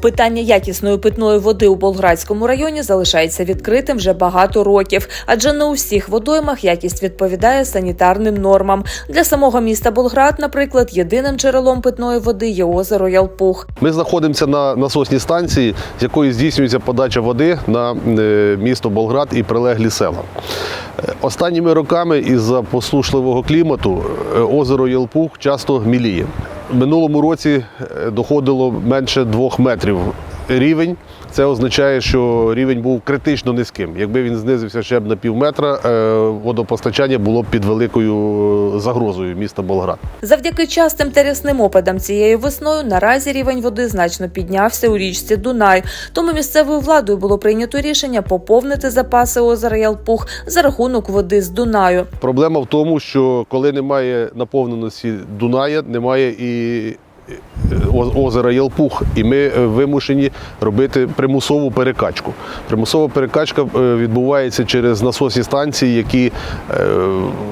Питання якісної питної води у Болградському районі залишається відкритим вже багато років, адже не у всіх водоймах якість відповідає санітарним нормам. Для самого міста Болград, наприклад, єдиним джерелом питної води є озеро Ялпух. Ми знаходимося на насосній станції, з якої здійснюється подача води на е, місто Болград і прилеглі села. Е, Останніми роками із-за послушливого клімату е, озеро Єлпух часто міліє. Минулому році е, доходило менше двох метрів рівень. Це означає, що рівень був критично низьким. Якби він знизився ще б на пів метра, е, водопостачання було б під великою е, загрозою міста Болград. Завдяки частим та рясним опадам цією весною наразі рівень води значно піднявся у річці Дунай. Тому місцевою владою було прийнято рішення поповнити запаси озера Ялпух за рахунок води з Дунаю. Проблема в тому, що коли немає наповненості Дуная, немає і озера Ялпух, і ми е, вимушені робити примусову перекачку. Примусова перекачка е, відбувається через насосні станції, які е,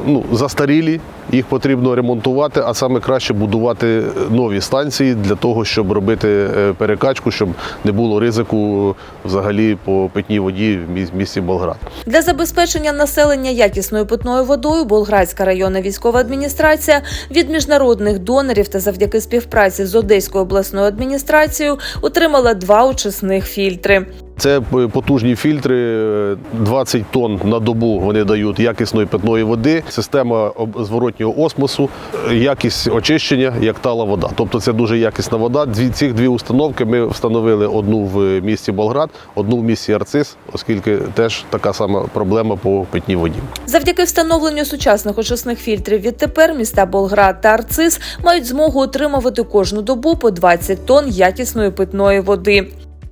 ну, застарілі, їх потрібно ремонтувати, а саме краще будувати нові станції для того, щоб робити е, перекачку, щоб не було ризику взагалі по питній воді в місті Болград. Для забезпечення населення якісною питною водою Болградська районна військова адміністрація від міжнародних донорів та завдяки співпраці з Одеською обласною адміністрацією отримала два очисних фільтри. Це потужні фільтри, е, 20 тонн на добу вони дають якісної питної води, система зворотнього осмосу, е, якість очищення, як тала вода. Тобто це дуже якісна вода. Дві цих дві установки ми встановили одну в місті Болград, одну в місті Арцис, оскільки теж така сама проблема по питній воді. Завдяки встановленню сучасних очисних фільтрів відтепер міста Болград та Арцис мають змогу отримувати кожну добу по 20 тонн якісної питної води.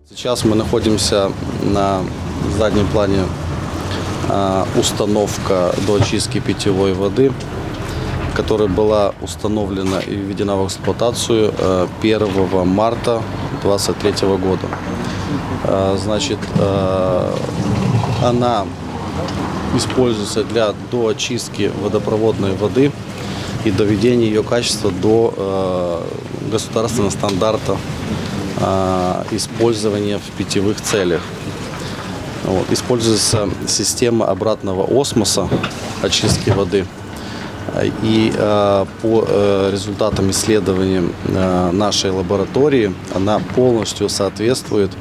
Сейчас мы находимся на заднем плане а, установка до очистки питьевой воды, которая была установлена и введена в эксплуатацию э, 1 марта 2023 года. А, Значит, она используется для доочистки водопроводной воды и доведения ее качества до государственного стандарта использования в питьевых целях. Вот. Используется система обратного осмоса очистки воды. Э, И э, по э, результатам исследований э, нашей лаборатории она полностью соответствует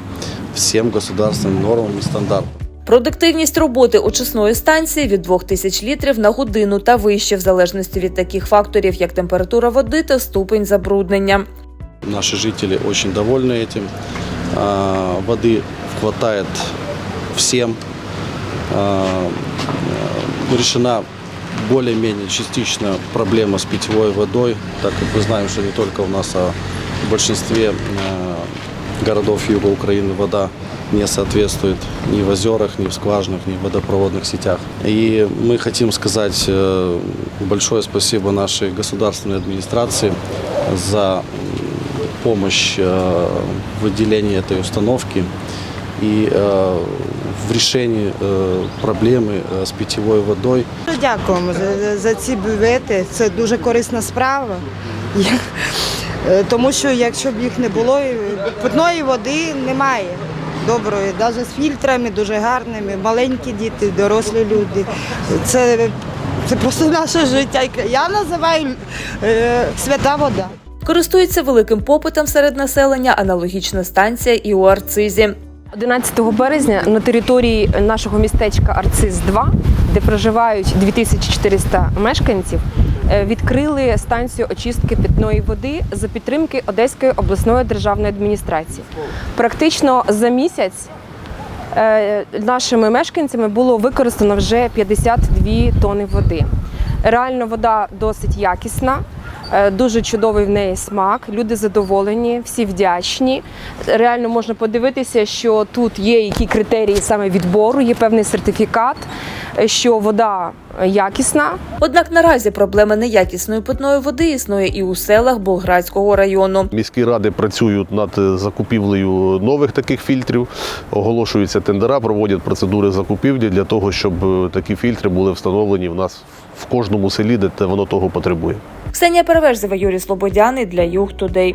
всем государственным нормам и стандартам. Продуктивність роботи очисної станції від 2000 літрів на годину та вище, в залежності від таких факторів, як температура води та ступень забруднення. Наши жители очень довольны этим. А, Воды хватает всем. А, Решена более-менее частично проблема с питьевой водой, так как мы знаем, что не только у нас, а в большинстве э, городов юга Украины вода не соответствует ни в озерах, ни в скважинах, ни в водопроводных сетях. И мы хотим сказать э, большое спасибо нашей государственной администрации за помощь э, в выделении этой установки и э, в решении э, проблемы э, с питьевой водой. Дуже Дякуємо за, за ці бювети. Це дуже корисна справа. Я- е, Тому що якщо б їх не було, і питної води немає. Доброї, навіть з фільтрами дуже гарними, маленькі діти, дорослі люди. Це, це просто наше життя. Я називаю е, свята вода. Користується великим попитом серед населення аналогічна станція і у Арцизі. 11 березня на території нашого містечка Арциз-2, де проживають 2400 мешканців, е, відкрили станцію очистки питної води за підтримки Одеської обласної державної адміністрації. Практично за місяць е, нашими мешканцями було використано вже 52 тони води. Реально вода досить якісна, дуже чудовий в неї смак. Люди задоволені, всі вдячні. Реально можна подивитися, що тут є які критерії саме відбору, є певний сертифікат, е, що вода якісна, Однак наразі проблема неякісної питної води існує і у селах Болградського району. Міські ради працюють над е, закупівлею нових таких фільтрів, оголошуються тендера, проводять процедури закупівлі для того, щоб е, такі фільтри були встановлені в нас в кожному селі, де воно того потребує. Ксенія Перевежзева, Юрій Слободяний для Юг Тудей.